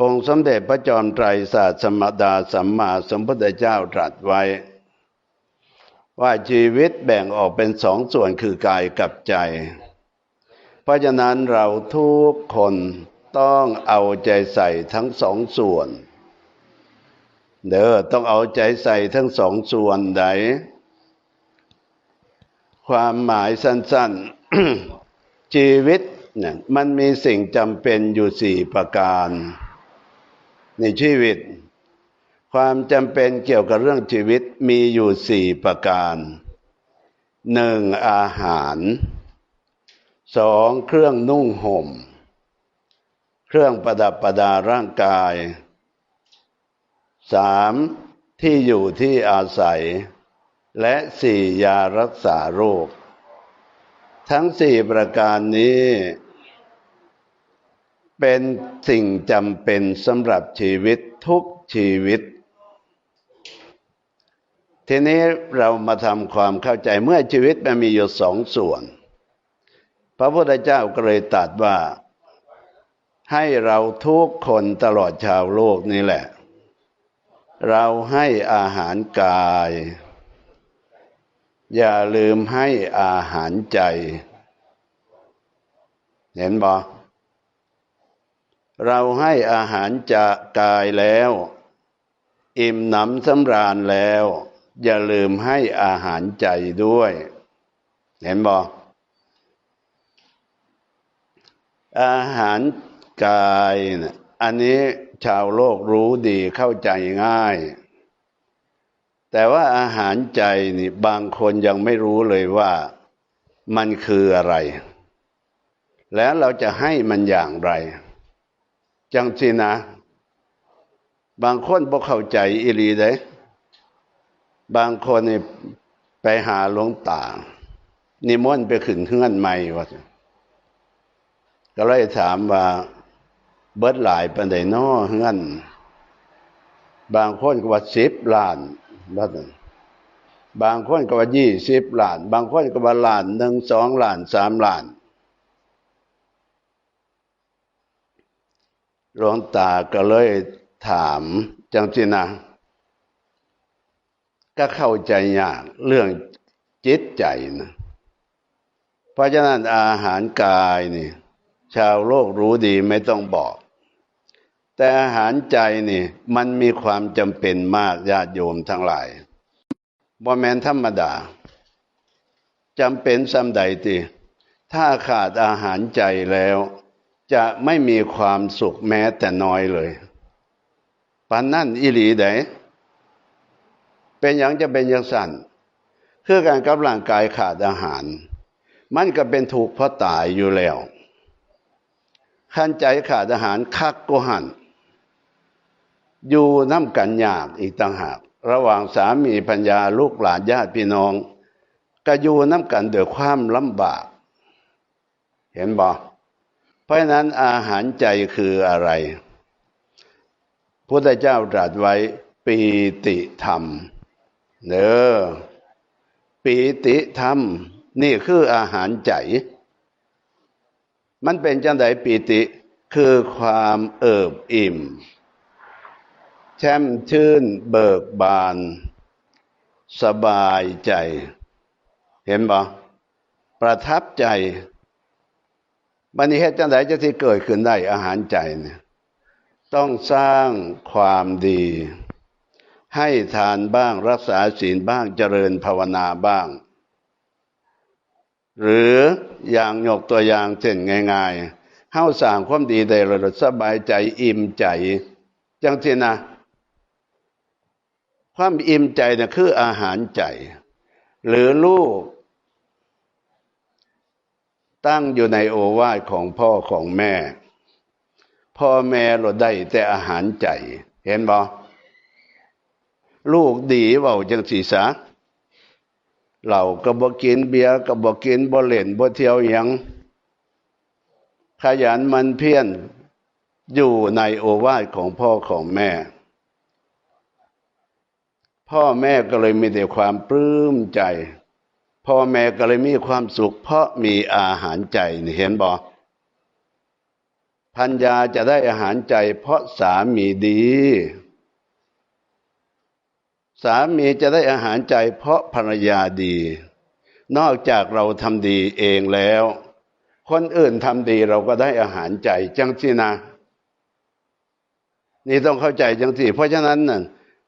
องค์สมเด็จพระจอมไตรศาสสมดาสัมมาสัมพุทธเจ้าตรัสไว้ ว่าชีวิตแบ่งออกเป็นสองส่วนคือกายกับใจ เพราะฉะนั้นเราทุกคนต้องเอาใจใส่ทั้งสองส่วนเด้อต้องเอาใจใส่ทั้งสองส่วนใดความหมายสั้นๆชีวิตเนี่ยมันมีสิ่งจำเป็นอยู่สี่ประการ ในชีวิต ความจำเป็นเกี่ยวกับเรื่องชีวิตมีอยู่สี่ประการหนึ่งอาหารสองเครื่องนุ่งห่ม เครื่องประดับประดาร่างกายสามที่อยู่ที่อาศัย และสี่ยารักษาโรค ทั้งสี่ประการนี้ เป็นสิ่งจำเป็นสำหรับชีวิตทุกชีวิต ทีนี้เรามาทำความเข้าใจเมื่อชีวิตมันมีอยู่สองส่วน พระพุทธเจ้าก็เลยตรัสว่า ให้เราทุกคนตลอดชาวโลกนี่แหละ เราให้อาหารกาย อย่าลืมให้อาหารใจ เห็นบ่ เราให้อาหารจะกายแล้ว อิ่มหนำสำราญแล้ว อย่าลืมให้อาหารใจด้วย เห็นบ่อาหารกายนะอันนี้ชาวโลกรู้ดีเข้าใจง่าย แต่ว่าอาหารใจนี่บางคนยังไม่รู้เลยว่ามันคืออะไร แล้วเราจะให้มันอย่างไร จังสินะบางคนบ่เข้าใจอิรีเด้บางคนนี่ไปหาหลวงตา นิมนต์ไปขึ้นเฮือนใหม่ว่าก็เลยถามว่า เบิดหลายปันไดนอเฮือน บางคนก็ว่าสิบล้านว่าบางคนก็ว่ายี่สิบล้าน บางคนก็ว่าล้านหนึ่งสองล้านสามล้าน หลวงตาก็เลยถามจังสินะ ก็เข้าใจยากเรื่องจิตใจนะ เพราะฉะนั้นอาหารกายนี่ ชาวโลกรู้ดีไม่ต้องบอก แต่อาหารใจนี่ มันมีความจำเป็นมากญาติโยมทั้งหลายบ่แมนธรรมดาจำเป็นสำใดตีถ้าขาดอาหารใจแล้ว จะไม่มีความสุขแม้แต่น้อยเลยปันนั่นอิหลีไดเป็นอย่างจะเป็นอย่างสั่นคือการกับร่างกายขาดอาหาร มันก็เป็นถูกเพราะตายอยู่แล้วขันใจขาดอาหารคักก็หันอยู่น้ำกันยากอีกต่างหาก ระหว่างสามีปัญญาลูกหลานญาติพี่น้อง ก็อยู่น้ำกันเดือความลำบาก เห็นบ่ ราะนั้นอาหารใจคืออะไรพุทธเจ้าตรัสไว้ปีติธรรมเนอปีติธรรม นี่คืออาหารใจ มันเป็นจังไดปีติคือความเอิบอิ่ม แช่มชื่นเบิกบาน สบายใจ เห็นบ่ประทับใจ บันนี้เหตุจังไดจะที่เกิดขึ้นได้อาหารใจเนี่ยต้องสร้างความดี ให้ทานบ้างรักษาศีลบ้างเจริญภาวนาบ้าง หรืออย่างยกตัวอย่างเช่นง่ายๆเฮ้าสร้างความดีได้ระดับสบายใจอิ่มใจ จังสินะ ความอิ่มใจนะ่ะคืออาหารใจ หรือลูก ตั้งอยู่ในโอวาทของพ่อของแม่ พ่อแม่เราได้แต่อาหารใจ เห็นบ่ลูกดีเว้าจังสีสาเหล่าก็บ่กินเบียร์ก็บ่กินบ่เล่นบ่เที่ยวหยังขยันมันเพียรอยู่ในโอวาทของพ่อของแม่ พ่อแม่ก็เลยมีแต่ความปลื้มใจ พ่อแม่ก็เลยมีความสุข เพราะมีอาหารใจเห็นบ่พัญญาจะได้อาหารใจ เพราะสามีดี สามีจะได้อาหารใจ เพราะภรรยาดี นอกจากเราทำดีเองแล้ว คนอื่นทำดีเราก็ได้อาหารใจจังสินะนี่ต้องเข้าใจจังสิเพราะฉะนั้นน่ะ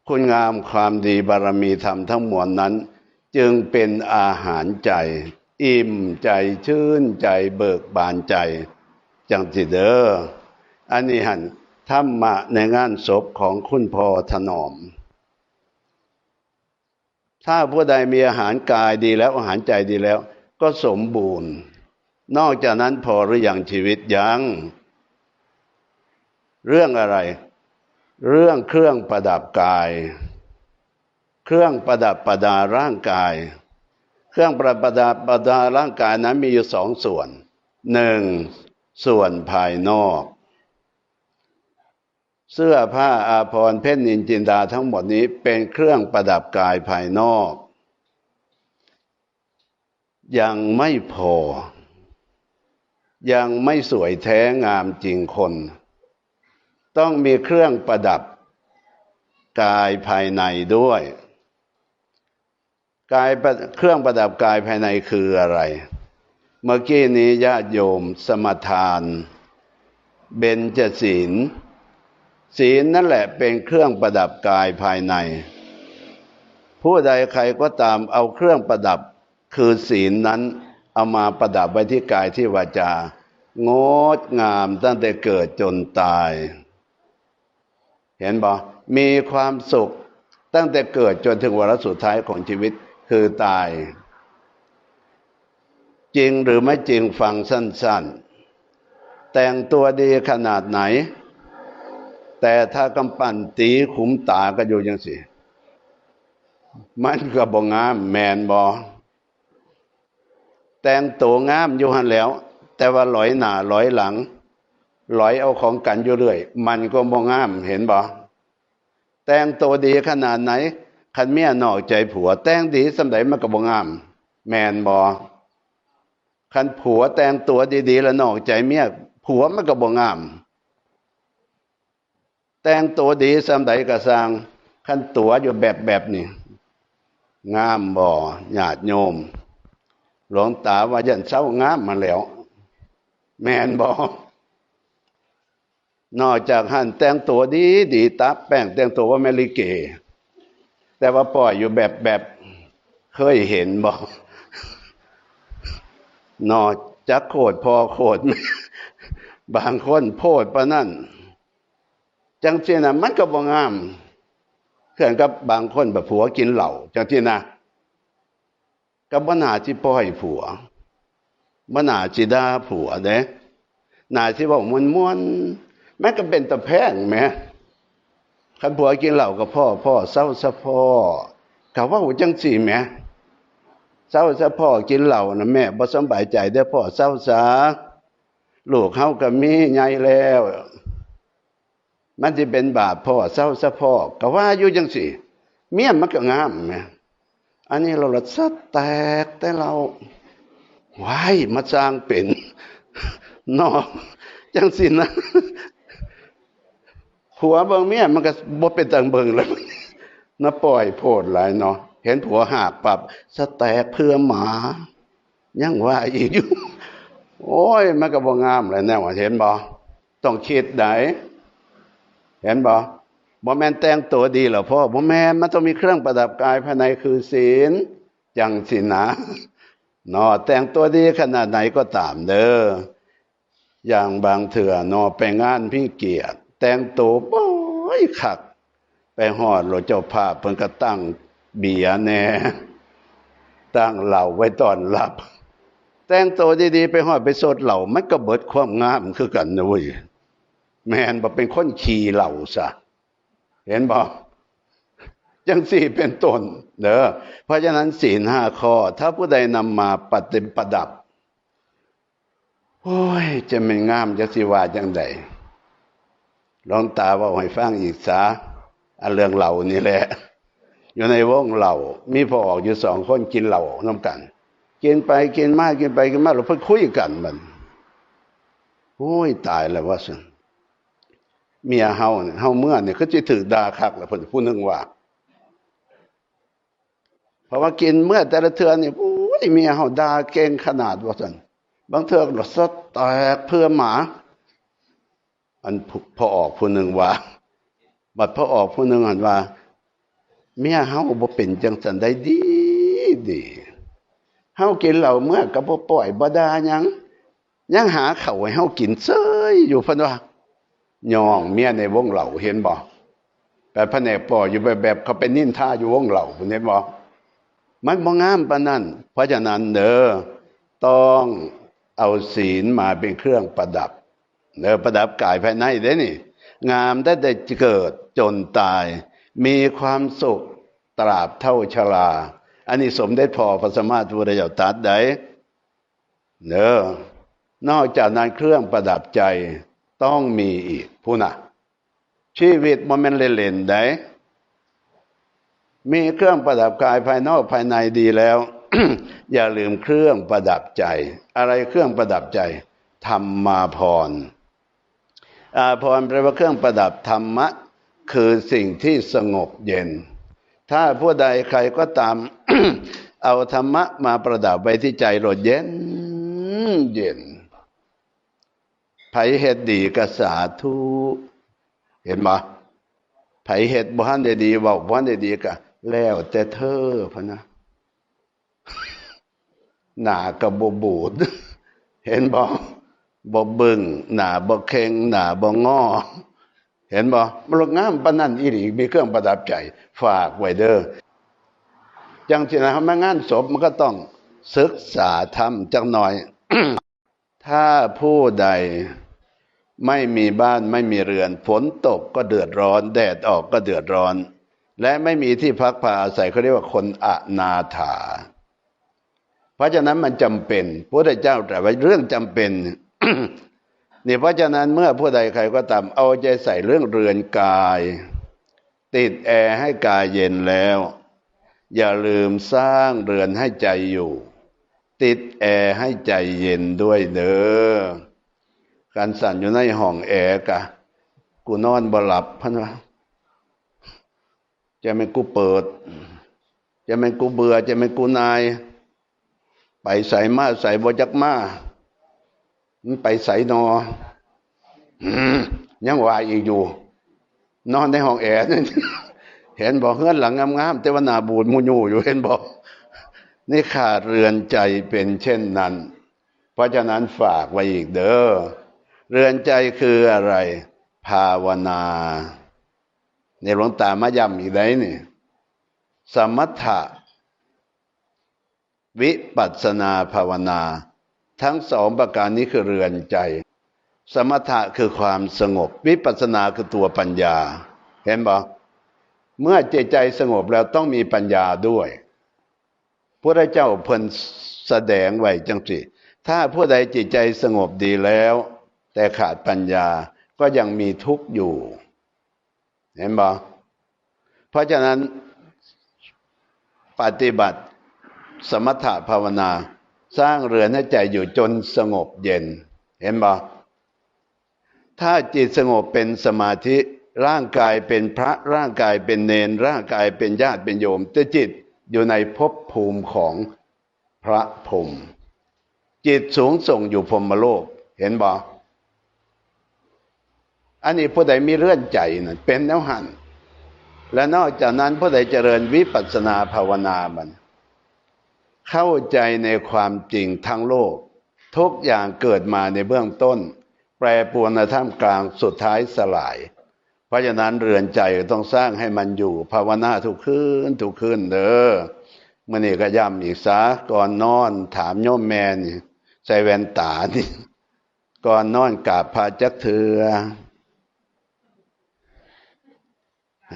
คุณงามความดีบารมีธรรมทั้งมวลนั้น จึงเป็นอาหารใจ อิ่มใจชื่นใจเบิกบานใจ จังสิเดอ้ออันนี้หันธรรมะในงานศพของคุณพ่อถนอม ถ้าผู้ใดมีอาหารกายดีแล้วอาหารใจดีแล้ว ก็สมบูรณ์ นอกจากนั้นพอหรืออยังชีวิตยัง เรื่องอะไร เรื่องเครื่องประดับกาย เครื่องประดับประดาร่างกาย เครื่องประดับประดาร่างกายนั้นมีอยู่สองส่วนหนึ่งส่วนภายนอก เสื้อผ้าอาภรณ์เพชรนินจินดาทั้งหมดนี้เป็นเครื่องประดับกายภายนอก ยังไม่พอ ยังไม่สวยแท้งามจริงคน ต้องมีเครื่องประดับกายภายในด้วย กายเครื่องประดับกายภายในคืออะไร เมื่อกี้นี้ญาติโยมสมทาน เบญจศีล ศีลนั่นแหละเป็นเครื่องประดับกายภายใน ผู้ใดใครก็ตามเอาเครื่องประดับคือศีลนั้นเอามาประดับไว้ที่กายที่วาจา งดงามตั้งแต่เกิดจนตาย เห็นบ่มีความสุขตั้งแต่เกิดจนถึงวาระสุดท้ายของชีวิต คือตาย จริงหรือไม่จริงฟังสั้น ๆ แต่งตัวดีขนาดไหน แต่ถ้ากำปั้นตีขุมตาก็อยู่ยังสิมันก็บ่งามแมนบอแต่งตัวงามอยู่หันแล้ว แต่ว่าลอยหน้าลอยหลังลอยเอาของกันอยู่เรื่อย มันก็มองงามเห็นบ่แต่งตัวดีขนาดไหน คันเมียนอกใจผัว แต่งดีสำไหนมันก็บ่งาม แมนบอคันผัวแต่งตัวดีๆ แล้วนอกใจเมียผัวมันก็บ่งาม แต่งตัวดีสำไหนก็สร้างคันตัวอยู่แบบแบบนี้งามบ่หยาดโยม หลวงตาว่ายันเศร้างามมาแล้ว แมนบอนอกจากหันแต่งตัวดีดีตับแป้งแต่งตัวว่าแมลิเก แต่ว่าปล่อยอยู่แบบแบบเคยเห็นบอกนอจากโคดพอโคดบางคนโพดปะนั่น จังที่นะมันก็บ่งามเขื่อนกับบางคนแบบผัวกินเหล่าจังที่นะกับบนาที่ปล่อยผัวบนาจิดาผัวเด้นาที่บอกมวนมวนแม้ก็เป็นตะแพงแม้ ขันผัวกินเหล้ากับพ่อพ่อเศร้าซะพ่อกาว่าหูจังสี่แม่เศร้าซะพ่อกินเหล้านะแม่บ่สบายใจได้พ่อเศร้าซาลูกเขากับมีใหญ่แล้ว มันจะเป็นบาปพ่อเศร้าซะพ่อกาว่าอยู่จังสี่ เมียมันก็งามแม่อันนี้เราละสัดแตกแต่เราวายมาสร้างเป็นนอกจังสินะ ผัวเบิ่งเมียมันก็บ่เป็นตังเบิ่งแล้วน่าปล่อยโพดหลายเนาะเห็นผัวหากปรับสแตกเพื่อหมายังว่าอีกอยู่ โอ้ยมันก็บ่งามเลยแน่ว่าเห็นบ่ต้องคิดไหนเห็นบ่บ่แม่นแต่งตัวดีหรอพ่อบ่แม่นมันต้องมีเครื่องประดับกายภายในคือศีลจังสินะเนาะแต่งตัวดีขนาดไหนก็ตามเด้ออย่างบางเถื่อนอไปงานพี่เกียรติ แต่งตัวป้อยขัก ไปหอดหลวเจ้าภาพเพิ่นก็ตั้งเบียแน่ตั้งเหล่าไว้ตอนหลับ แต่งตัวดีๆ ไปหอดไปสดเหล่ามันก็เบิดความงามคือกันนะเว้ยแมนบอกเป็นคนขี่เหล่าซะเห็นบอกจังสี่เป็นต้นเด้อเพราะฉะนั้นศีลห้าข้อ ถ้าผู้ใดนำมาปฏิบัติโอ้ย จะไม่งามจะสิว่าจังใด ลองตาว่าให้ฟังอีกซะอันเรื่องเหล่านี่แหละ อยู่ในวงเหล่า มีพอออกอยู่สองคนกินเหล่าน้ำกัน กินไปกินมากกินไปกินมากเราเพิ่งคุยกันมันโอ้ยตายแล้วว่าสิเมียเฮาเนี่ยเฮาเมื่อเนี่ยก็จะถือดาคักแล้วเพิ่นผู้นึงว่าเพราะว่ากินเมื่อแต่ละเทือนเนี่ยโอ้ยเมียเฮาดาเก่งขนาดว่าซั่นบางเทือก็สดแตกเพื่อหมา อันพอออกผู้หนึ่งว่า บัดพอออกผู้หนึ่งหันว่าเมียเฮาบ่เป็นจังซั่นได้ดีดีเฮากินเหล้าเมื่อก็บ่ปล่อยบ่ด่าหยังยังหาข้าวให้เฮากินเซยอยู่เพิ่นว่าย่องเมียในวงเหล่าเห็นบ่แต่แนกป่ออยู่แบบแบบเขาไปนินท่าอยู่วงเหล่าคุณเห็นบ่มันบ่งามปานนั้นเพราะฉะนั้นเด้อต้องเอาศีลมาเป็นเครื่องประดับ เด้อประดับกายภายในเด้นี่ งามได้แต่เกิดจนตาย มีความสุขตราบเท่าชรา อันนี้สมเด็จพ่อพระสมมาตุระเจ้าตรัสได้เด้อนอกจากนั้นเครื่องประดับใจต้องมีอีกผู้น่ะ ชีวิตมันเป็นเล่นๆได้มีเครื่องประดับกายภายนอกภายในดีแล้ว อย่าลืมเครื่องประดับใจ อะไรเครื่องประดับใจธรรมมาพร พรแปลว่าเครื่องประดับธรรมะ คือสิ่งที่สงบเย็น ถ้าผู้ใดใครก็ตาม เอาธรรมะมาประดับไว้ที่ใจโรดเย็นเย็นไผเฮ็ดดีก็สาธุเห็นบ่ไผเฮ็ดบ่ทันได้ดีเว้าบ่ทันได้ดีก็แล้วแต่เธอพะนะหนาก็บ่บูด เห็นบ่ บ่บึ้งหน้าบ่เค็งหน้าบ่งอ เห็นบ่มันงามปานนั้นอีหลีมีเครื่องประดับใจ ฝากไว้เด้อจังที่นะมางานศพมันก็ต้องศึกษาธรรมจักหน่อย ถ้าผู้ใดไม่มีบ้านไม่มีเรือน ฝนตกก็เดือดร้อน แดดออกก็เดือดร้อน และไม่มีที่พักพาอาศัยเขาเรียกว่าคนอนาถา เพราะฉะนั้นมันจำเป็นพระเจ้าตรัสไว้เรื่องจำเป็น นี่เพราะฉะนั้นเมื่อผู้ใดใครก็ตามเอาใจใส่เรื่องเรือนกาย ติดแอร์ให้กายเย็นแล้ว อย่าลืมสร้างเรือนให้ใจอยู่ ติดแอร์ให้ใจเย็นด้วยเด้อการสั่นอยู่ในห้องแอร์กะ กูนอนบ่หลับพันวะจะไม่กูเปิด จะไม่กูเบื่อจะไม่กูนาย ไปใส่มาใส่บจักมา มันไปใส่นอยังว่าอีกอยู่ นอนในห้องแอร์เห็นบอกเฮือนหลังงามๆแต่ว่านาบูดมูญูอยู่เห็นบอกนี่ขาดเรือนใจเป็นเช่นนั้น เพราะฉะนั้นฝากไว้อีกเด้อเรือนใจคืออะไร ภาวนาในหลวงตามาย้ำอีกได้นี่สมถะวิปัสนาภาวนา ทั้งสองประการนี้คือเรือนใจ สมถะคือความสงบ วิปัสนาคือตัวปัญญา เห็นบ่เมื่อใจใจสงบแล้วต้องมีปัญญาด้วยพระเจ้าเพิ่นแสดงไว้จังสิถ้าผู้ใดจิตใจสงบดีแล้ว แต่ขาดปัญญาก็ยังมีทุกข์อยู่ เห็นบ่เพราะฉะนั้นปฏิบัติสมถะภาวนา สร้างเรือนให้ใจอยู่จนสงบเย็น เห็นบ่ถ้าจิตสงบเป็นสมาธิร่างกายเป็นพระร่างกายเป็นเนน ร่างกายเป็นญาติเป็นโยม แต่จิตอยู่ในภพภูมิของพระพรหมจิตสูงส่งอยู่พรมโลก เห็นบ่อันนี้ผู้ใดมีเลื่อนใจนะเป็นแล้วหันและนอกจากนั้นผู้ใดเจริญวิปัสสนาภาวนามัน เข้าใจในความจริงทั้งโลก ทุกอย่างเกิดมาในเบื้องต้น แปรปรวนในท่ามกลางสุดท้ายสลาย เพราะฉะนั้นเรือนใจต้องสร้างให้มันอยู่ภาวนาทุกคืนทุกคืนเด้อเมื่อนี่ก็ย้ำอีกสาก่อนนอนถามโยมแม่นี่ใส่แว่นตานี่ก่อนนอนกราบพระจักเถืออ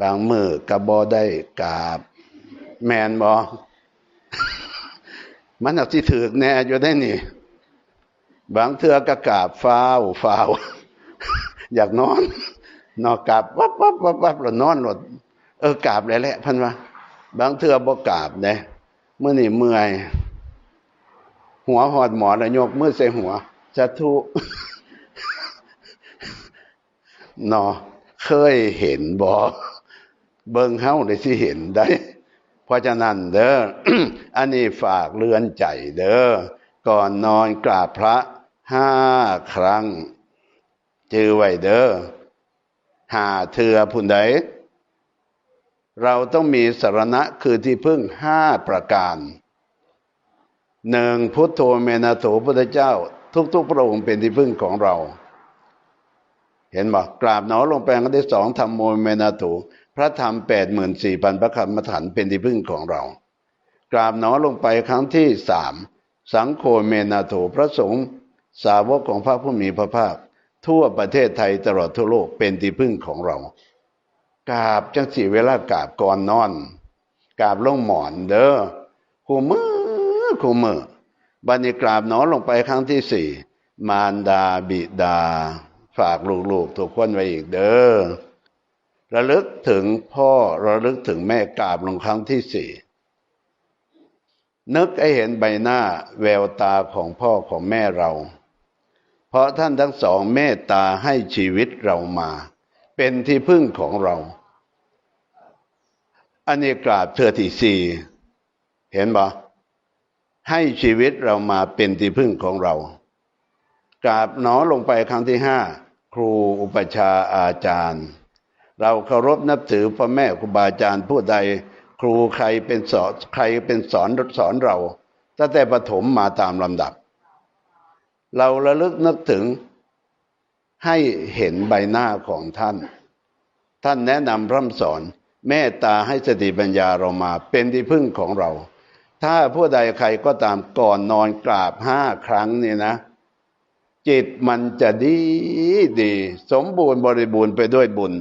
บางมือกระบอได้กาบ แมนบอมันเอาที่ถือแน่อยู่ได้นี่ บางเทือกระกาบฟ้าวฟ้าวอยากนอน นอนกาบวับวับวับวับแล้วนอนหลดเออกาบเลยแหละพันวะบางเทือบ่กาบเนี่ยเมื่อนี่เมื่อย หัวหอดหมอนแล้วยกมือใส่หัวสาธุนาะเคยเห็นบ่เบิ่งเฮาได้สิเห็นได้ เพราะฉะนั้นเด้ออันนี้ฝากเรือนใจเด้อก่อนนอนกราบพระห้าครั้ง จือไว้เด้อหาเถือผู้ใดเราต้องมีสรณะคือที่พึ่งห้าประการหนึ่งพุทโธเมนาโถพุทธเจ้า ทุกๆพระองค์เป็นที่พึ่งของเรา เห็นบ่กราบหนอลงแปลงที่สองธรรมโมเมนาโถ พระธรรมแปดหมื่นสี่พันพระคำมถันเป็นที่พึ่งของเรา กราบหนอลงไปครั้งที่สามสังโฆเมนาโถพระสงฆ์สาวกของพระผู้มีพระภาค ทั่วประเทศไทยตลอดทั่วโลกเป็นที่พึ่งของเรา กราบจังสีเวลากราบก่อนนอน กราบลงหมอนเด้อคู่มือคู่มือบันนี้กราบหนอลงไปครั้งที่สี่มารดาบิดา ฝากลูกๆทุกคนไว้อีกเด้อ ระลึกถึงพ่อระลึกถึงแม่กราบลงครั้งที่สี่นึกให้เห็นใบหน้าแววตาของพ่อของแม่เรา เพราะท่านทั้งสองเมตตาให้ชีวิตเรามา เป็นที่พึ่งของเราอันนี้กราบเธอที่สี่เห็นบ่ให้ชีวิตเรามาเป็นที่พึ่งของเรา กราบหนอลงไปครั้งที่ห้าครูอุปชาอาจารย์ เราเคารพนับถือพ่อแม่ครูบาอาจารย์ผู้ใด ครูใครเป็นสอนใครเป็นสอนสอนเราตั้งแต่ประถมมาตามลำดับ เราระลึกนึกถึงให้เห็นใบหน้าของท่าน ท่านแนะนำร่ำสอนเมตตาให้สติปัญญาเรามาเป็นที่พึ่งของเรา ถ้าผู้ใดใครก็ตามก่อนนอนกราบห้าครั้งนี่นะ จิตมันจะดีดี สมบูรณ์บริบูรณ์ไปด้วยบุญ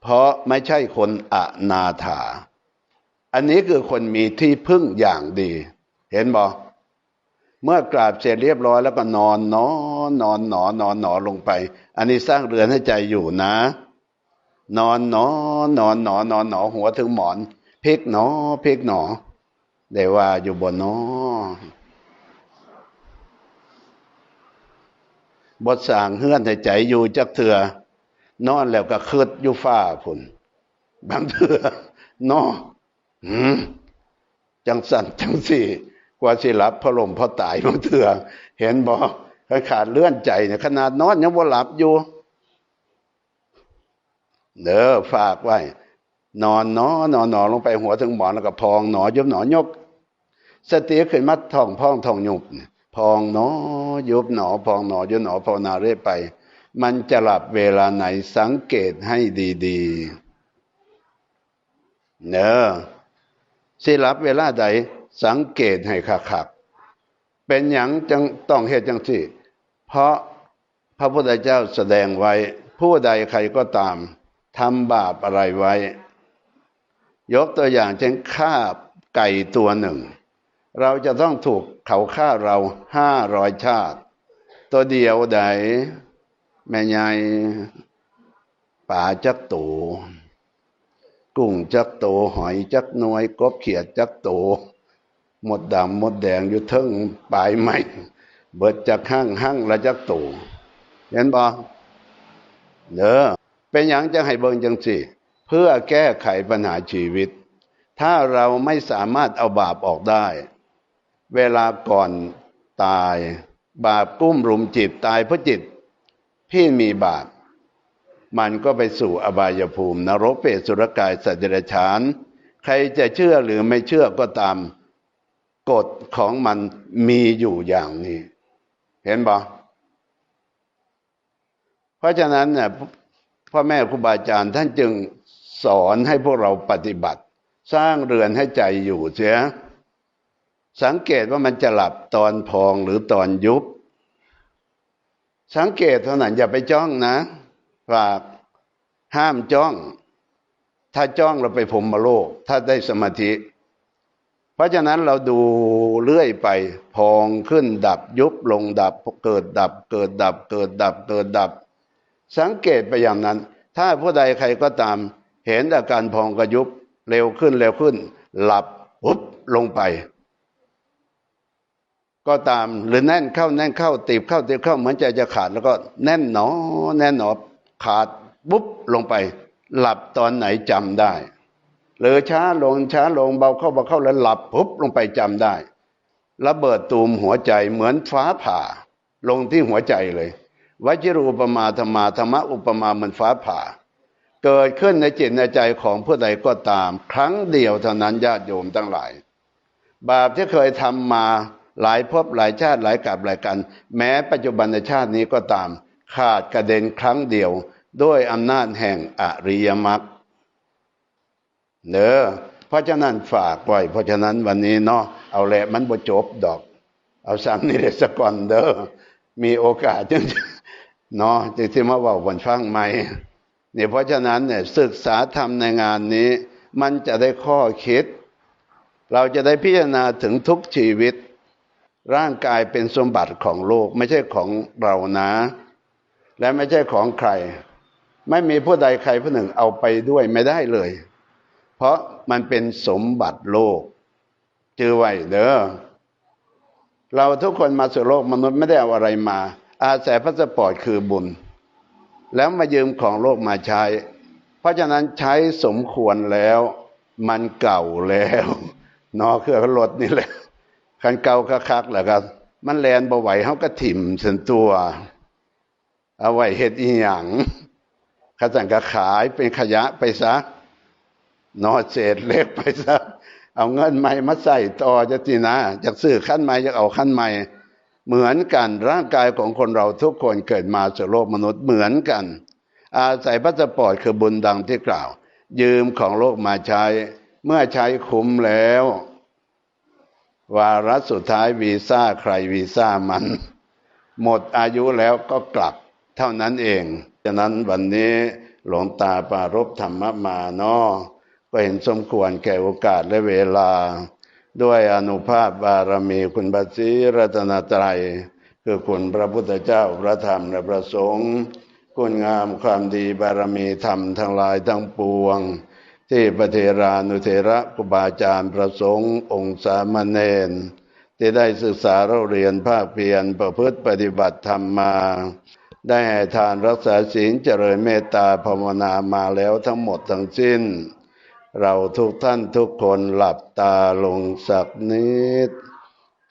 เพราะไม่ใช่คนอนาถา อันนี้คือคนมีที่พึ่งอย่างดี เห็นบอเมื่อกราบเสร็จเรียบร้อยแล้วก็นอนนอนนอนหนอนอนหนอลงไป อันนี้สร้างเรือนให้ใจอยู่นะ นอนนอนอนหนอนอนหนอหัวถึงหมอนเพิกหนอพลิกหนอได้ว่าอยู่บนนอบทสางเฮือนให้ใจอยู่จักเถื่อ นอนแล้วก็คืดอยู่ฟ้าพุ่นบางเถื่อนอหืมจังสั่นจังสี่ กว่าสิหลับพระลมพอตายบางเถื่อเห็นบ่ขาดเลื่อนใจเนี่ยขนาดนอนยังบ่หลับอยู่เด้อฝากไว้ นอนนอนอนนอนลงไปหัวถึงหมอนแล้วก็พองหนอยุบหนอยก สติขึ้นมาท่องพองท่องยุบพองหนอยุบหนอพองหนอยุบหนอภาวนาเรื่อยไป มันจะหลับเวลาไหนสังเกตให้ดีๆ เนอะสิหลับเวลาใดสังเกตให้คักๆเป็นอย่างจังต้องเหตุจังที่เพราะพระพุทธเจ้าแสดงไว้ ผู้ใดใครก็ตามทำบาปอะไรไว้ ยกตัวอย่างเช่นฆ่าไก่ตัวหนึ่ง เราจะต้องถูกเขาฆ่าเราห้าร้อยชาติ ตัวเดียวใด แม่ใหญ่ป่าจักตูกุ้งจักโตหอยจักน้อยกบเขียดจักโตหมดดำหมดแดงอยู่เทิงปลายไม้เบิดจักห้างห้างละจักโตเห็นบ่เด้อเป็นอย่างจะให้เบิ่งจังสิเพื่อแก้ไขปัญหาชีวิต ถ้าเราไม่สามารถเอาบาปออกได้ เวลาก่อนตาย บาปกุ้มรุมจิตตายเพราะจิต พี่มีบาป มันก็ไปสู่อบายภูมิ นรกเปรตสุรกายสัจเดรฉาน ใครจะเชื่อหรือไม่เชื่อก็ตาม กฎของมันมีอยู่อย่างนี้ เห็นบ่เพราะฉะนั้นเนี่ยพ่อแม่ครูบาอาจารย์ท่านจึงสอนให้พวกเราปฏิบัติ สร้างเรือนให้ใจอยู่เสีย สังเกตว่ามันจะหลับตอนพองหรือตอนยุบ สังเกตเท่านั้นอย่าไปจ้องนะฝากห้ามจ้อง ถ้าจ้องเราไปผมมาโลก ถ้าได้สมาธิ เพราะฉะนั้นเราดูเรื่อยไป พองขึ้นดับยุบลงดับ เกิดดับ เกิดดับ เกิดดับ เกิดดับ สังเกตไปอย่างนั้น ถ้าผู้ใดใครก็ตาม เห็นอาการพองกระยุบเร็วขึ้นเร็วขึ้น หลับปุ๊บลงไป ก็ตามหรือแน่นเข้าแน่นเข้าตีบเข้าตีบเข้าเหมือนใจจะขาดแล้วก็แน่นหนอ แน่นหนอขาดปุ๊บลงไป หลับตอนไหนจำได้ หรือช้าลงช้าลงเบาเข้าเบาเข้าแล้วหลับปุ๊บลงไปจำได้ระเบิดตูมหัวใจเหมือนฟ้าผ่า ลงที่หัวใจเลยวจิรูปมาธรรมาธรรมอุปมาเหมือนฟ้าผ่า เกิดขึ้นในจิตในใจของผู้ใดก็ตาม ครั้งเดียวเท่านั้นญาติโยมทั้งหลาย บาปที่เคยทำมา หลายภพหลายชาติหลายกับหลายกัน แม้ปัจจุบันชาตินี้ก็ตาม ขาดกระเด็นครั้งเดียว ด้วยอำนาจแห่งอริยมรรคเนอเพราะฉะนั้นฝากไว้เพราะฉะนั้นวันนี้เนาะเอาแหละมันบ่จบดอก เอาซ้ำนี่เลยสักก่อนเด้อมีโอกาสจึงเนาะจึงที่มาว่าวันฟังใหม่เนี่ยเพราะฉะนั้นเนี่ยศึกษาธรรมในงานนี้ มันจะได้ข้อคิด เราจะได้พิจารณาถึงทุกชีวิต ร่างกายเป็นสมบัติของโลก ไม่ใช่ของเรานะ และไม่ใช่ของใคร ไม่มีผู้ใดใครผู้หนึ่งเอาไปด้วยไม่ได้เลย เพราะมันเป็นสมบัติโลกจือไว้เด้อเราทุกคนมาสู่โลกมนุษย์ไม่ได้เอาอะไรมา อาศัยพาสปอร์ตคือบุญ แล้วมายืมของโลกมาใช้ เพราะฉะนั้นใช้สมควรแล้ว มันเก่าแล้ว นอเครื่องรถนี่แหละ คันเก่าคักๆแหละครับมันแลนบ่ไหวเขาก็ถิ่มสันตัว เอาไว้เห็ดอีหยังขจังก็ขายเป็นขยะไปซะนอเศษเล็กไปซะเอาเงินใหม่มาใส่ต่อจะทีนะจากซื้อขั้นใหม่จะเอาขั้นใหม่ เหมือนกันร่างกายของคนเราทุกคนเกิดมาสู่โลกมนุษย์เหมือนกัน อาศัยพาสปอร์ตคือบุญดังที่กล่าว ยืมของโลกมาใช้ เมื่อใช้คุ้มแล้ว วาระสุดท้ายวีซ่าใครวีซ่ามัน หมดอายุแล้วก็กลับ เท่านั้นเอง ฉะนั้นวันนี้หลวงตาปารบธรรมมาเนาะก็เห็นสมควรแก่โอกาสและเวลา ด้วยอนุภาพบารมีคุณบัสีรัตนตรัย คือคุณพระพุทธเจ้าพระธรรมและพระสงฆ์คุณงามความดีบารมีธรรมทั้งหลายทั้งปวง ที่พระเทรานุเทระกุบาจารย์ประสงค์ องค์สามเณรที่ได้ศึกษาเราเรียนภาคเพียรประพฤติปฏิบัติธรรมมา ได้ให้ทานรักษาศีลเจริญเมตตาภาวนามาแล้วทั้งหมดทั้งสิ้น เราทุกท่านทุกคนหลับตาลงสักนิด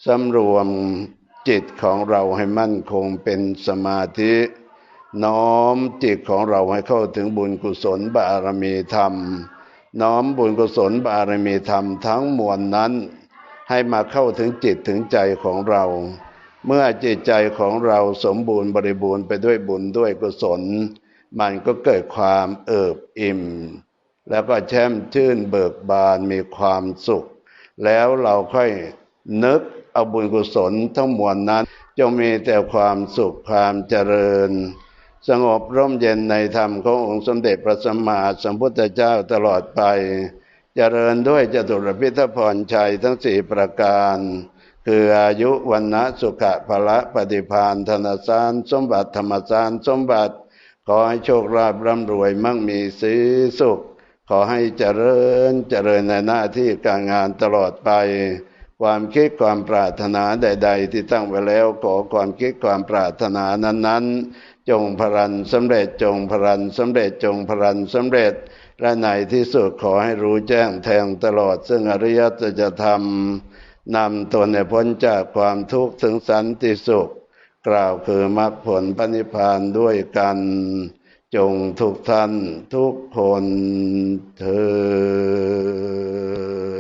สำรวมจิตของเราให้มั่นคงเป็นสมาธิ น้อมจิตของเราให้เข้าถึงบุญกุศลบารมีธรรม น้อมบุญกุศลบารมีธรรมทั้งมวลนั้น ให้มาเข้าถึงจิตถึงใจของเรา เมื่อจิตใจของเราสมบูรณ์บริบูรณ์ไปด้วยบุญด้วยกุศล มันก็เกิดความเอิบอิ่ม แล้วก็แช่มชื่นเบิกบานมีความสุข แล้วเราค่อยนึกเอาบุญกุศลทั้งมวลนั้น จงมีแต่ความสุขความเจริญ สงบร่มเย็นในธรรมขององค์สมเด็จพระสัมมาสัมพุทธเจ้าตลอดไปจเจริญด้วยจตุรพิทพรชัยทั้งสี่ประการ คืออายุวันนะสุขะภละปฏิพานธนสารสมบัติธรรมสารสมบัติ ขอให้โชคลาภร่ำรวยมั่งมีสีสุข ขอให้เจริญเจริญในหน้าที่การงานตลอดไป ความคิดความปรารถนาใด ๆ ที่ตั้งไว้แล้วขอความคิดความปรารถนานั้น ๆ จงพรันสำเร็จจงพรันสำเร็จจงพรันสำเร็จและในที่สุดขอให้รู้แจ้งแทงตลอด ซึ่งอริยสัจธรรมนำตนให้พ้นจากความทุกข์ถึงสันติสุข กล่าวคือมรรคผลปณิพานด้วยกัน จงทุกท่านทุกคนเธอ